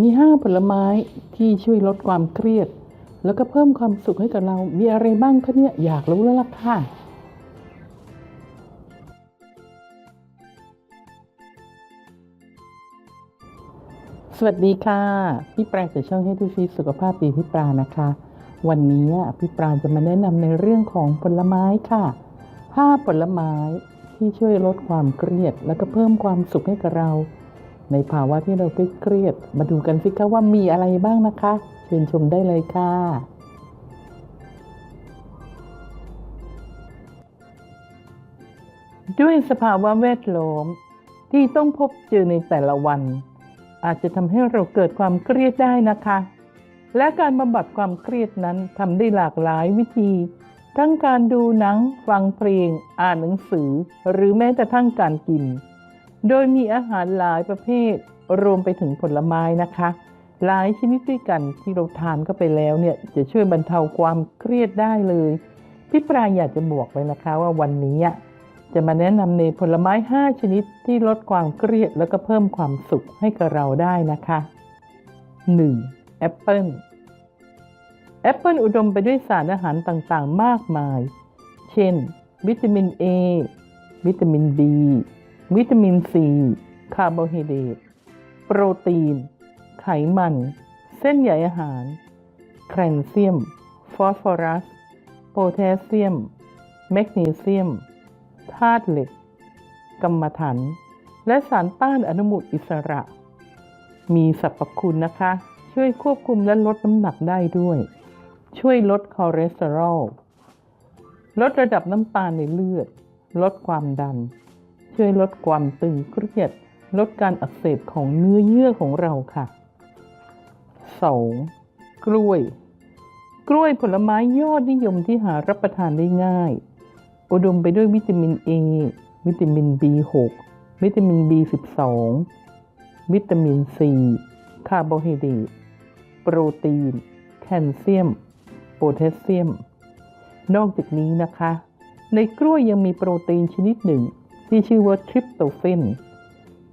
มีห้าผลไม้ที่ช่วยลดความเครียด แล้วก็เพิ่มความสุขให้กับเรา มีอะไรบ้างคะเนี่ย อยากรู้แล้วล่ะค่ะ สวัสดีค่ะ พี่ปราจากช่องให้ทุกฟีสุขภาพดีพี่ปรานะคะ วันนี้พี่ปราจะมาแนะนำในเรื่องของผลไม้ค่ะห้าผลไม้ที่ช่วยลดความเครียด แล้วก็เพิ่มความสุขให้กับเรา ในภาวะที่เราเครียด มาดูกันสิคะว่ามีอะไรบ้างนะคะ เชิญชมได้เลยค่ะด้วยสภาวะแวดล้อมที่ต้องพบเจอในแต่ละวัน อาจจะทำให้เราเกิดความเครียดได้นะคะ และการบำบัดความเครียดนั้นทำได้หลากหลายวิธี ทั้งการดูหนัง ฟังเพลง อ่านหนังสือ หรือแม้แต่ทั้งการกิน โดยมีอาหารหลายประเภทรวมไปถึงผลไม้นะคะ หลายชนิดด้วยกันที่เราทานเข้าไปแล้วเนี่ยจะช่วยบรรเทาความเครียดได้เลย พี่ปรายอยากจะบอกไว้นะคะว่าวันนี้จะมาแนะนำในผลไม้ 5 ชนิดที่ลดความเครียดแล้วก็เพิ่มความสุขให้กับเราได้นะคะ 1. แอปเปิลแอปเปิลอุดมไปด้วยสารอาหารต่างๆ มากมาย เช่น วิตามิน A วิตามิน B วิตามิน C คาร์โบไฮเดรต โปรตีน ไขมัน เส้นใยอาหาร แคลเซียม ฟอสฟอรัส โพแทสเซียม แมกนีเซียม ธาตุเหล็ก กรรมฐานและสารต้านอนุมูลอิสระ มีสรรพคุณนะคะ ช่วยควบคุมและลดน้ำหนักได้ด้วย ช่วยลดคอเลสเตอรอล ลดระดับน้ำตาลในเลือด ลดความดัน ช่วยลดความตึงเครียด ลดการอักเสบของเนื้อเยื่อของเราค่ะ 2. กล้วย กล้วยผลไม้ยอดนิยมที่หารับประทานได้ง่าย อุดมไปด้วยวิตามิน A วิตามิน B6 วิตามิน B12 วิตามิน C คาร์โบไฮเดรตโปรตีน แคลเซียม โพแทสเซียม นอกจากนี้นะคะ ในกล้วยยังมีโปรตีนชนิดหนึ่ง ที่ชื่อว่าทริปโตเฟน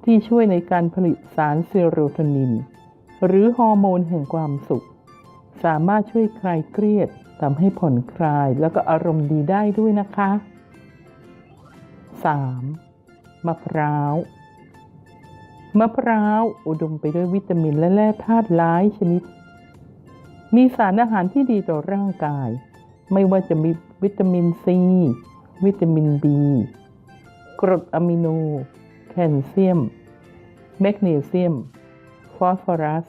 ที่ช่วยในการผลิตสารเซโรโทนิน หรือฮอร์โมนแห่งความสุข สามารถช่วยคลายเครียดทำให้ผ่อนคลายแล้วก็อารมณ์ดีได้ด้วยนะคะ 3. มะพร้าว มะพร้าวอุดมไปด้วยวิตามินและแร่ธาตุหลายชนิด มีสารอาหารที่ดีต่อร่างกาย ไม่ว่าจะมีวิตามินซี วิตามิน B กรดอะมิโน แคลเซียม แมกนีเซียม ฟอสฟอรัส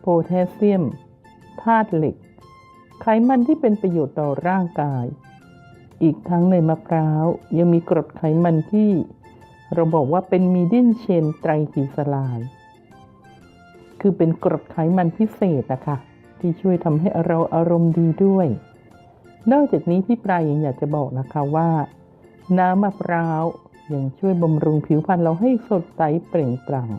โพแทสเซียม ธาตุเหล็ก ไขมันที่เป็นประโยชน์ต่อร่างกาย อีกทั้งในมะพร้าวยังมีกรดไขมันที่ เราบอกว่าเป็นมีดินเชนไตรกลีเซอไรด์คือเป็นกรดไขมันพิเศษนะคะที่ช่วยทำให้เราอารมณ์ดีด้วย นอกจากนี้พี่ปลายยังอยากจะบอกนะคะว่า น้ำมะพร้าว ยังช่วยบำรุงผิวพรรณเราให้สดใสเปล่งปลั่ง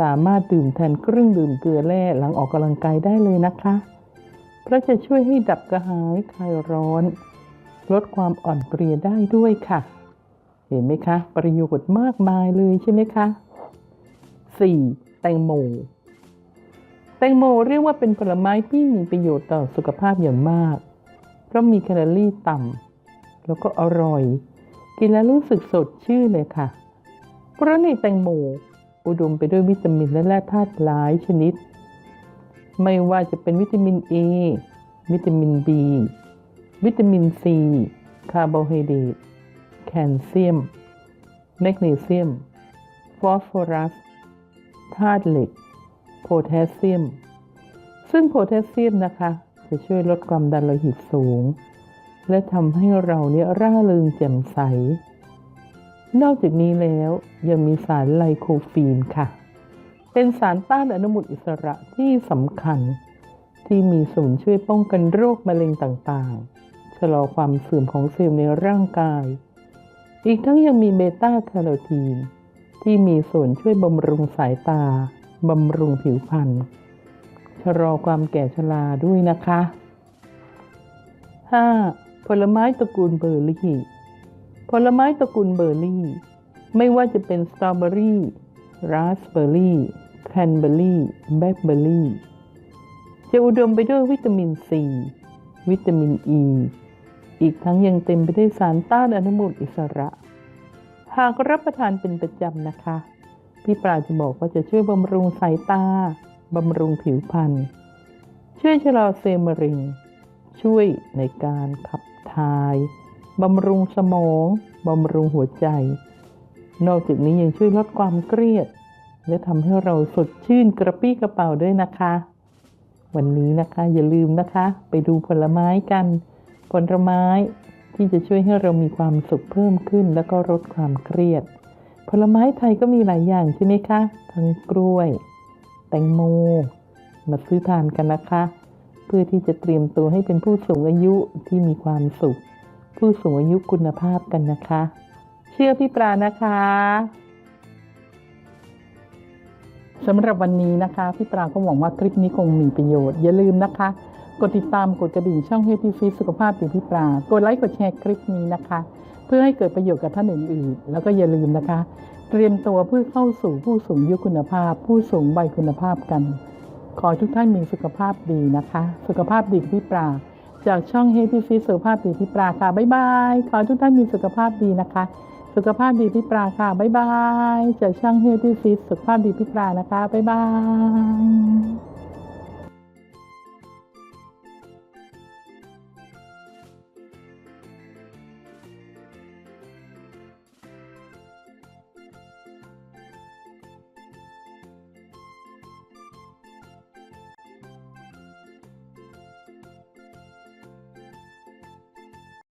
สามารถดื่มแทนเครื่องดื่มเกลือแร่หลังออกกำลังกายได้เลยนะคะ เพราะจะช่วยให้ดับกระหายคลายร้อน ลดความอ่อนเพลียได้ด้วยค่ะ เห็นไหมคะ ประโยชน์มากมายเลยใช่ไหมคะ 4. แตงโมแตงโมเรียกว่าเป็นผลไม้ที่มีประโยชน์ต่อสุขภาพอย่างมาก เพราะมีแคลอรี่ต่ำแล้วก็อร่อย กินแล้วรู้สึกสดชื่นเลยค่ะ เพราะในแตงโมอุดมไปด้วยวิตามินและแร่ธาตุหลายชนิด ไม่ว่าจะเป็นวิตามิน A วิตามิน B วิตามิน C คาร์โบไฮเดรตแคลเซียม แมกนีเซียม ฟอสฟอรัส ธาตุเหล็ก โพแทสเซียม ซึ่งโพแทสเซียมนะคะ จะช่วยลดความดันโลหิตสูง และทำให้เราเนี่ยร่าเริงแจ่มใส นอกจากนี้แล้วยังมีสารไลโคฟีนค่ะ เป็นสารต้านอนุมูลอิสระที่สำคัญ ที่มีส่วนช่วยป้องกันโรคมะเร็งต่างๆ ชะลอความเสื่อมของเซลล์ในร่างกาย อีกทั้งยังมีเบต้าแคโรทีน ที่มีส่วนช่วยบำรุงสายตาบำรุงผิวพรรณชะลอความแก่ชราด้วยนะคะ 5. ผลไม้ตระกูลเบอร์รี่ ผลไม้ตระกูลเบอร์รี่ ไม่ว่าจะเป็นสตรอเบอรี่ราสเบอร์รี่แคนเบอร์รี่แบล็คเบอร์รี่จะอุดมไปด้วยวิตามินซีวิตามินอ e, ีอีกทั้งยังเต็มไปด้วยสารต้านอนุมูลอิสระ หากรับประทานเป็นประจำนะคะ พี่ปลาจะบอกว่าจะช่วยบำรุงสายตา บำรุงผิวพรรณช่วยชะลอเซลล์มะเร็ง ช่วยในการขับถ่ายบำรุงสมองบำรุงหัวใจ นอกจากนี้ยังช่วยลดความเครียด และทำให้เราสดชื่นกระปรี้กระเป๋าด้วยนะคะ วันนี้นะคะอย่าลืมนะคะ ไปดูผลไม้กัน ผลไม้ที่จะช่วยให้เรามีความสุขเพิ่มขึ้น แล้วก็ลดความเครียด ผลไม้ไทยก็มีหลายอย่างใช่ไหมคะ ทั้งกล้วย แตงโม มาซื้อทานกันนะคะ เพื่อที่จะเตรียมตัวให้เป็นผู้สูงอายุที่มีความสุข ผู้สูงอายุคุณภาพกันนะคะ เชื่อพี่ปลานะคะสำหรับวันนี้นะคะ พี่ปลาก็หวังว่าคลิปนี้คงมีประโยชน์ อย่าลืมนะคะ กดติดตามกดกระดิ่งช่องเฮพี่ฟิสุขภาพดีพี่ปลากดไลค์กดแชร์คลิปนี้นะคะ เพื่อให้เกิดประโยชน์กับท่านอื่นๆ แล้วก็อย่าลืมนะคะ เตรียมตัวเพื่อเข้าสู่ผู้สูงอายุคุณภาพ ผู้สูงวัยคุณภาพกัน ขอให้ทุกท่านมีสุขภาพดีนะคะ สุขภาพดีพี่ปลาจากช่องเฮที่ฟิสุขภาพดีพี่ปลาค่ะ บ๊ายบาย ขอให้ทุกท่านมีสุขภาพดีนะคะ สุขภาพดีพี่ปลาค่ะ บ๊ายบาย จากช่องเฮที่ฟิสุขภาพดีพี่ปลานะคะ บ๊ายบาย